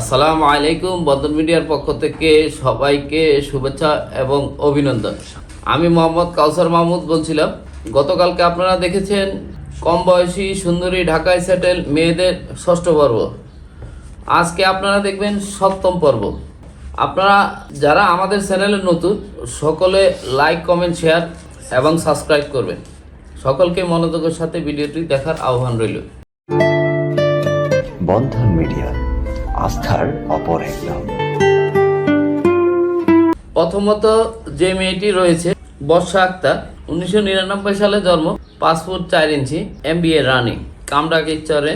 আসসালামু আলাইকুম বদন মিডিয়ার পক্ষ থেকে সবাইকে শুভেচ্ছা এবং অভিনন্দন। আমি মোহাম্মদ কাউসার মাহমুদ বলছিলাম, গতকালকে আপনারা দেখেছেন কম বয়সী সুন্দরী ঢাকায় সেটেল মেয়েদের ষষ্ঠ পর্ব। আজকে আপনারা দেখবেন সপ্তম পর্ব। আপনারা যারা আমাদের চ্যানেলে নতুন, সকলে লাইক, কমেন্ট, শেয়ার এবং সাবস্ক্রাইব করবেন। সকলকে মনোযোগের সাথে ভিডিওটি দেখার আহ্বান রইল। বন্ধন মিডিয়া। আস্থার অপর এক প্রথমত যে মেয়েটি রয়েছে, বর্ষা আক্তার, উনিশশো নিরানব্বই সালে জন্ম, পাঁচ ফুট চার inch M B A running কামরাগ চরে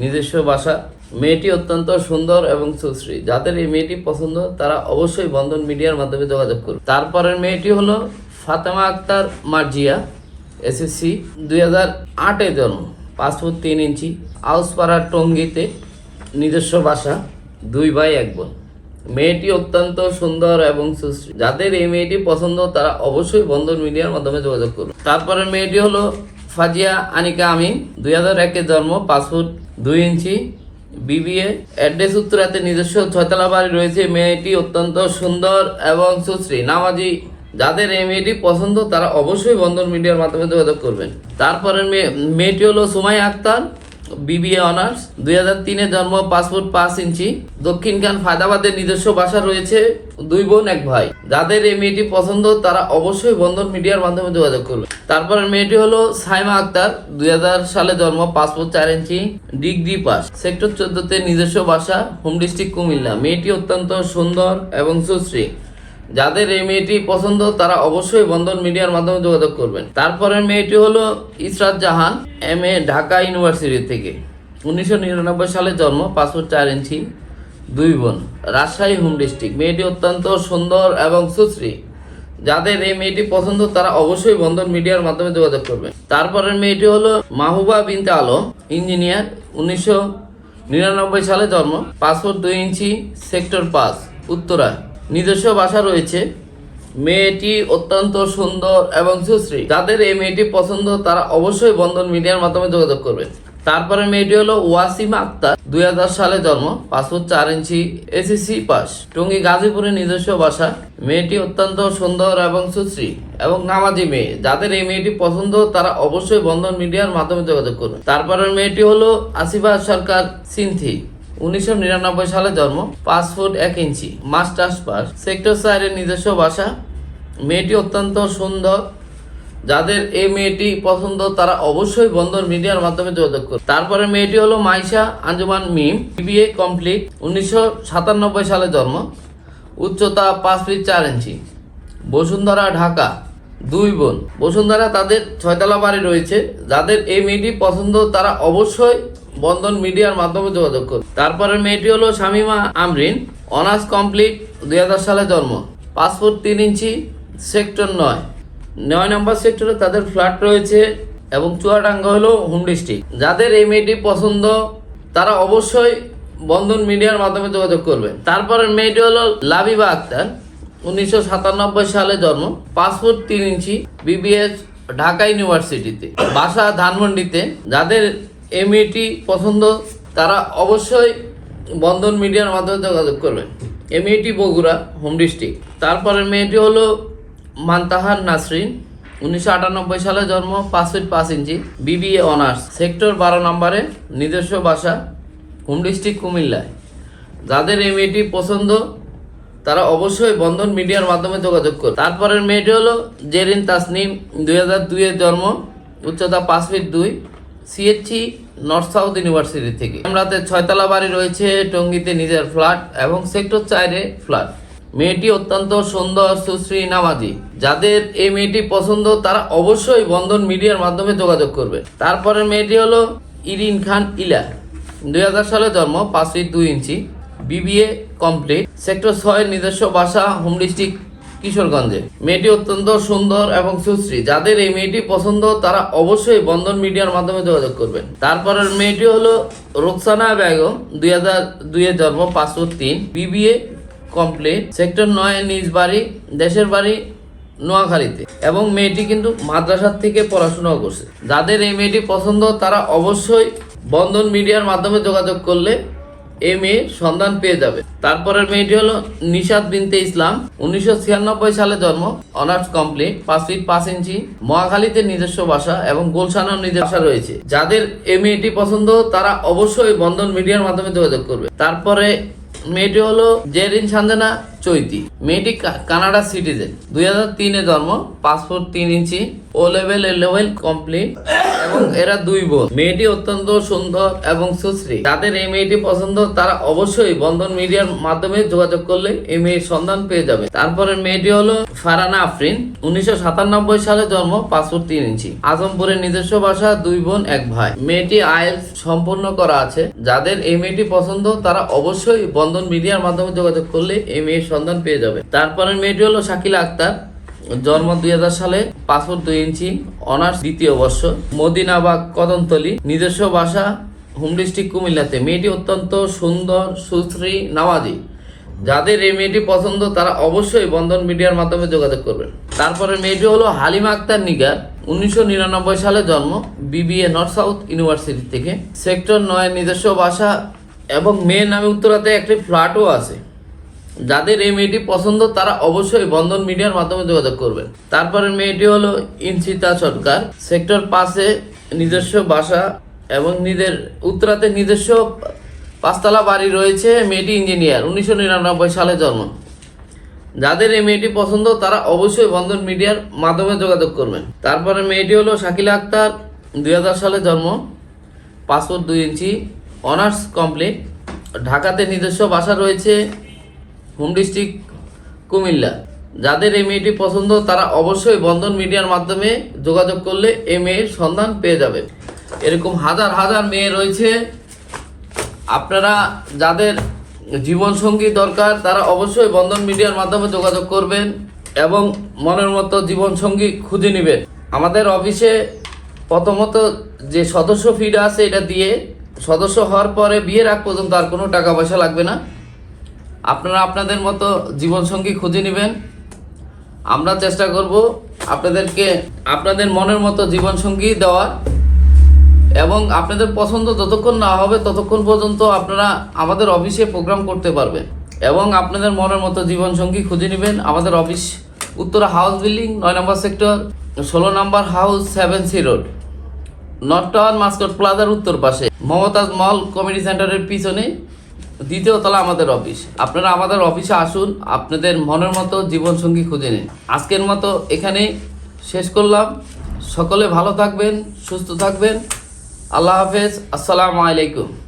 নিজস্ব বাসা। মেয়েটি অত্যন্ত সুন্দর এবং সুশ্রী। যাদের এই মেয়েটি পছন্দ, তারা অবশ্যই বন্ধন মিডিয়ার মাধ্যমে যোগাযোগ করুন। তারপরের মেয়েটি হলো ফাতেমা আক্তার মার্জিয়া এসএসসি দুই হাজার আটে জন্ম, পাঁচ ফুট তিন ইঞ্চি, আউসপাড়ার টঙ্গিতে নিজস্ব বাসা দুই ভাই, এক বোন। মেয়েটি অত্যন্ত সুন্দর এবং সুশ্রী। যাদের এই মেয়েটি পছন্দ, তারা অবশ্যই বন্ধন মিডিয়ার মাধ্যমে যোগাযোগ করুন। তারপরে মেয়েটি হলো ফাজিয়া আনিকা আমিন। দুই হাজার একে জন্ম, পাঁচ ফুট দুই ইঞ্চি, বিবিএ। অ্যাড্রেস উত্তরাতে নিজস্ব ছয়তলা বাড়ি রয়েছে। মেয়েটি অত্যন্ত সুন্দর এবং সুশ্রী। নামাজি, যাদের এই মেয়েটি পছন্দ, তারা অবশ্যই বন্ধন মিডিয়ার মাধ্যমে যোগাযোগ করবেন। তারপরে মেয়েটি হলো সুমাই আক্তার। বিবিএ অনার্স দুই হাজার তিনে জন্ম, পাসপোর্ট পাঁচ ইঞ্চি। দক্ষিণখান ফায়দাবাদের নিজস্ব বাসা রয়েছে, দুই বোন, এক ভাই। যাদের এই মেয়েটি পছন্দ, তারা অবশ্যই বন্ধন মিডিয়ার মাধ্যমে যোগাযোগ করবে। তারপরে মেয়েটি হলো সাইমা আক্তার, দুই হাজার সালে জন্ম, পাসপোর্ট চার ইঞ্চি, ডিগ্রি পাস। সেক্টর চোদ্দতে নিজস্ব বাসা, হোম ডিস্ট্রিক্ট কুমিল্লা। মেয়েটি অত্যন্ত সুন্দর এবং সুশ্রী। যাদের এই মেয়েটি পছন্দ, তারা অবশ্যই বন্ধন মিডিয়ার মাধ্যমে যোগাযোগ করবেন। তারপরের মেয়েটি হলো Israt Jahan M A Dhaka university থেকে। উনিশশো নিরানব্বই সালে জন্ম, পাসপোর্ট চার ইঞ্চি, দুই বোন, রাজশাহী হোম ডিস্ট্রিক্ট। মেয়েটি অত্যন্ত সুন্দর এবং সুশ্রী। যাদের এই মেয়েটি পছন্দ, তারা অবশ্যই বন্ধন মিডিয়ার মাধ্যমে যোগাযোগ করবেন। তারপরের মেয়েটি হলো মাহুবা বিনতে আলম, ইঞ্জিনিয়ার। উনিশশো নিরানব্বই সালে জন্ম, পাসপোর্ট দুই ইঞ্চি, সেক্টর পাঁচ, উত্তরা। নিজস্ব বাসা রয়েছে। মেয়েটি অত্যন্ত সুন্দর এবং সুশ্রী। যাদের এই মেয়েটি পছন্দ, তারা অবশ্যই বন্ধন মিডিয়ার মাধ্যমে যোগাযোগ করবে তারপরে মেয়েটি হলো ওয়াসিম আক্তার, দুই সালে জন্ম, পাসপোর্ট চার ইঞ্চি এসএসসি পাস। টঙ্গী গাজীপুরের নিজস্ব বাসা মেয়েটি অত্যন্ত সুন্দর এবং সুশ্রী এবং নামাজি মেয়ে। যাদের এই মেয়েটি পছন্দ, তারা অবশ্যই বন্ধন মিডিয়ার মাধ্যমে যোগাযোগ করবে তারপরের মেয়েটি হলো আসিফা সরকার সিনথি। উনিশশো নিরানব্বই সালে জন্ম, পাঁচ ফুট এক ইঞ্চি মাস্টার্স পাস সেক্টর সাইডের নিজস্ব বাসা। মেয়েটি অত্যন্ত সুন্দর। যাদের এই মেয়েটি পছন্দ, তারা অবশ্যই বন্ধন মিডিয়ার মাধ্যমে যোগাযোগ করবে। তারপরে মেয়েটি হলো মাইশা আঞ্জুমান মিম, বিবিএ কমপ্লিট, উনিশশো সাতানব্বই সালে জন্ম, উচ্চতা পাঁচ ফিট চার ইঞ্চি। বসুন্ধরা, ঢাকা। দুই বোন। বসুন্ধরা তাদের ছয়তলা বাড়ি রয়েছে। যাদের এই মেয়েটি পছন্দ, তারা অবশ্যই বন্ধন মিডিয়ার মাধ্যমে যোগাযোগ করবে তারপরে মেয়েটি হলো শামিমা আমরিন। অনার্স কমপ্লিট দুই সালে জন্ম। পাসপোর্ট তিন ইঞ্চি, সেক্টর নয়। নয় নম্বর সেক্টরে তাদের ফ্ল্যাট রয়েছে এবং চুয়াডাঙ্গা হলো হোম ডিস্ট্রিক্ট। যাদের এই মেয়েটি পছন্দ, তারা অবশ্যই বন্ধন মিডিয়ার মাধ্যমে যোগাযোগ করবে তারপরে মেয়েটি হলো লাবিবা আক্তার। উনিশশো সাতানব্বই সালে জন্ম পাসপোর্ট তিন ইঞ্চি বিবিএস ঢাকা ইউনিভার্সিটিতে। বাসা ধানমন্ডিতে। যাদের এই মেয়েটি পছন্দ, তারা অবশ্যই বন্ধন মিডিয়ার মাধ্যমে যোগাযোগ করবেন। এই মেয়েটি বগুড়া, হোম ডিস্ট্রিক্ট। তারপরে মেয়েটি হলো মান্তাহার নাসরিন। উনিশশো আটানব্বই সালে জন্ম, পাঁচ ফিট পাঁচ ইঞ্চি বিবিএ অনার্স। সেক্টর বারো নম্বরে, নিজস্ব বাসা, হোম ডিস্ট্রিক্ট কুমিল্লায়। যাদের এই মেয়েটি পছন্দ তারা অবশ্যই বন্ধন মিডিয়ার মাধ্যমে যোগাযোগ করবে তারপরের মেয়েটি হলো জেরিন তাসনিম, দুই হাজার দুইয়ের জন্ম, উচ্চতা পাঁচ ফিট দুই সিএচসি নর্থ সাউথ ইউনিভার্সিটি থেকে। আমরাতে ছয়তলা বাড়ি রয়েছে, টঙ্গিতে নিজের ফ্ল্যাট এবং সেক্টর চারে ফ্ল্যাট। মেয়েটি অত্যন্ত সুন্দর, সুশ্রী, নামাজি। যাদের এই মেয়েটি পছন্দ, তারা অবশ্যই বন্ধন মিডিয়ার মাধ্যমে যোগাযোগ করবে। তারপরে মেয়েটি হলো ইরিন খান ইলা। দুই সালে জন্ম, পাঁচ ফিট দুই ইঞ্চি। বিবিএ কমপ্লিট সেক্টর ছয়ের নিজস্ব বাসা হোম ডিস্ট্রিক্ট কিশোরগঞ্জে। মেয়েটি অত্যন্ত সুন্দর এবং সুশ্রী। যাদের এই মেয়েটি পছন্দ, তারা অবশ্যই বন্ধন মিডিয়ার মাধ্যমে যোগাযোগ করবেন। তারপরের মেয়েটি হলো রোকসানা বেগম, দুই হাজার দুইয়ে জন্ম, পাঁচশো তিন। বিবিএ কমপ্লিট সেক্টর নয় নিজ বাড়ি, দেশের বাড়ি, নোয়াখালীতে। এবং মেয়েটি কিন্তু মাদ্রাসার থেকে পড়াশোনাও করছে। যাদের এই মেয়েটি পছন্দ, তারা অবশ্যই বন্ধন মিডিয়ার মাধ্যমে যোগাযোগ করলে এই মেয়ে সন্ধান পেয়ে যাবে। তারপরের মেয়েটি হলো নিশাদ বিনতে ইসলাম। উনিশশো ছিয়ানব্বই সালে জন্ম, অনার্স কমপ্লিট, পাঁচ ফিট পাঁচ ইঞ্চি, মহাখালীতে নিজস্ব বাসা এবং গোলশানার নিজের বাসা রয়েছে। যাদের এ মেয়েটি পছন্দ, তারা অবশ্যই বন্ধন মিডিয়ার মাধ্যমে যোগাযোগ করবে। তারপরে মেয়েটি হলো জেরিন সাঞ্জানা চৈতি। মেয়েটি কানাডা সিটিজেন। দুই হাজার তিনে জন্ম, পাসপোর্ট তিন inch O level A level complete এবং এরা দুই বোন। মেয়েটি অত্যন্ত সুন্দর এবং সুশ্রী। যাদের এই মেয়েটি পছন্দ, তারা অবশ্যই বন্ধন মিডিয়ার মাধ্যমে যোগাযোগ করলে এই মেয়ের সন্ধান পেয়ে যাবে। তারপরে মেয়েটি হলো ফারানা আফরিন। উনিশশো সাতানব্বই সালে জন্ম, পাসপোর্ট তিন ইঞ্চি। আজমপুরের নিজস্ব বাসা দুই বোন, এক ভাই। মেয়েটি আইএলস সম্পূর্ণ করা আছে। যাদের এই মেয়েটি পছন্দ, তারা অবশ্যই বন্ধন মিডিয়ার মাধ্যমে যোগাযোগ করলে এই মেয়ের সন্ধান পেয়ে যাবে। তারপরে মেয়েটি হলো শাকিলা আক্তার। জন্ম দুই হাজার সালে পাসপোর্ট দুই ইঞ্চি, অনার্স দ্বিতীয় বর্ষ। মদিনা বা কদমতলি, নিজস্ব বাসা, হোম ডিস্ট্রিক্ট কুমিল্লাতে। মেয়েটি অত্যন্ত সুন্দর, সুশ্রী, নামাজি। যাদের এই মেয়েটি পছন্দ, তারা অবশ্যই বন্ধন মিডিয়ার মাধ্যমে যোগাযোগ করবেন। তারপরে মেয়েটি হলো হালিমা আক্তার নিগার। উনিশশো নিরানব্বই সালে জন্ম, বিবিএ নর্থ সাউথ ইউনিভার্সিটি থেকে। সেক্টর নয় নিজস্ব বাসা এবং মেয়ের নামে উত্তরাতে একটি ফ্ল্যাটও আছে। যাদের এই মেয়েটি পছন্দ, তারা অবশ্যই বন্ধন মিডিয়ার মাধ্যমে যোগাযোগ করবেন। তারপরে মেয়েটি হলো ইনসিতা সরকার। সেক্টর পাশে নিজস্ব বাসা এবং নিজের উত্তরাতে নিজস্ব পাঁচতলা বাড়ি রয়েছে। মেয়েটি ইঞ্জিনিয়ার, উনিশশো নিরানব্বই সালে জন্ম। যাদের এই মেয়েটি পছন্দ, তারা অবশ্যই বন্ধন মিডিয়ার মাধ্যমে যোগাযোগ করবেন। তারপরে মেয়েটি হলো শাকিলা আক্তার, দুই হাজার সালে জন্ম। পাসপোর্ট দুই ইঞ্চি, অনার্স কমপ্লিট। ঢাকাতে নিজস্ব বাসা রয়েছে। Home district Comilla. যাদের এই মেয়েটি পছন্দ, তারা অবশ্যই বন্ধন মিডিয়ার মাধ্যমে যোগাযোগ করলে এই মেয়ের সন্ধান পেয়ে যাবে। এরকম হাজার হাজার মেয়ে রয়েছে। আপনারা যাদের জীবনসঙ্গী দরকার, তারা অবশ্যই বন্ধন মিডিয়ার মাধ্যমে যোগাযোগ করবেন এবং মনের মতো জীবনসঙ্গী খুঁজে নেবেন। আমাদের অফিসে প্রথমত যে সদস্য ফিড আছে, এটা দিয়ে সদস্য হওয়ার পরে বিয়ের আগ পর্যন্ত আর কোনো টাকা পয়সা লাগবে না। আপনারা আপনাদের মতো জীবনসঙ্গী খুঁজে নেবেন। আমরা চেষ্টা করব আপনাদেরকে আপনাদের মনের মতো জীবনসঙ্গী দেওয়ার এবং আপনাদের পছন্দ যতক্ষণ না হবে ততক্ষণ পর্যন্ত আপনারা আমাদের অফিসে প্রোগ্রাম করতে পারবেন এবং আপনাদের মনের মতো জীবনসঙ্গী খুঁজে নেবেন। আমাদের অফিস উত্তরা হাউস বিল্ডিং, নয় নম্বর সেক্টর, ষোলো নম্বর house, seven C road north tower mascot প্লাজার উত্তর পাশে। মমতাজ মল কমিটি সেন্টারের পিছনে। দ্বিতীয় তলা আমাদের অফিস আপনারা আমাদের অফিসে আসুন, আপনাদের মনের মতো জীবনসঙ্গী খুঁজে নিন। আজকের মতো এখানে শেষ করলাম। সকলে ভালো থাকবেন, সুস্থ থাকবেন। আল্লাহ হাফেজ। আসসালামু আলাইকুম।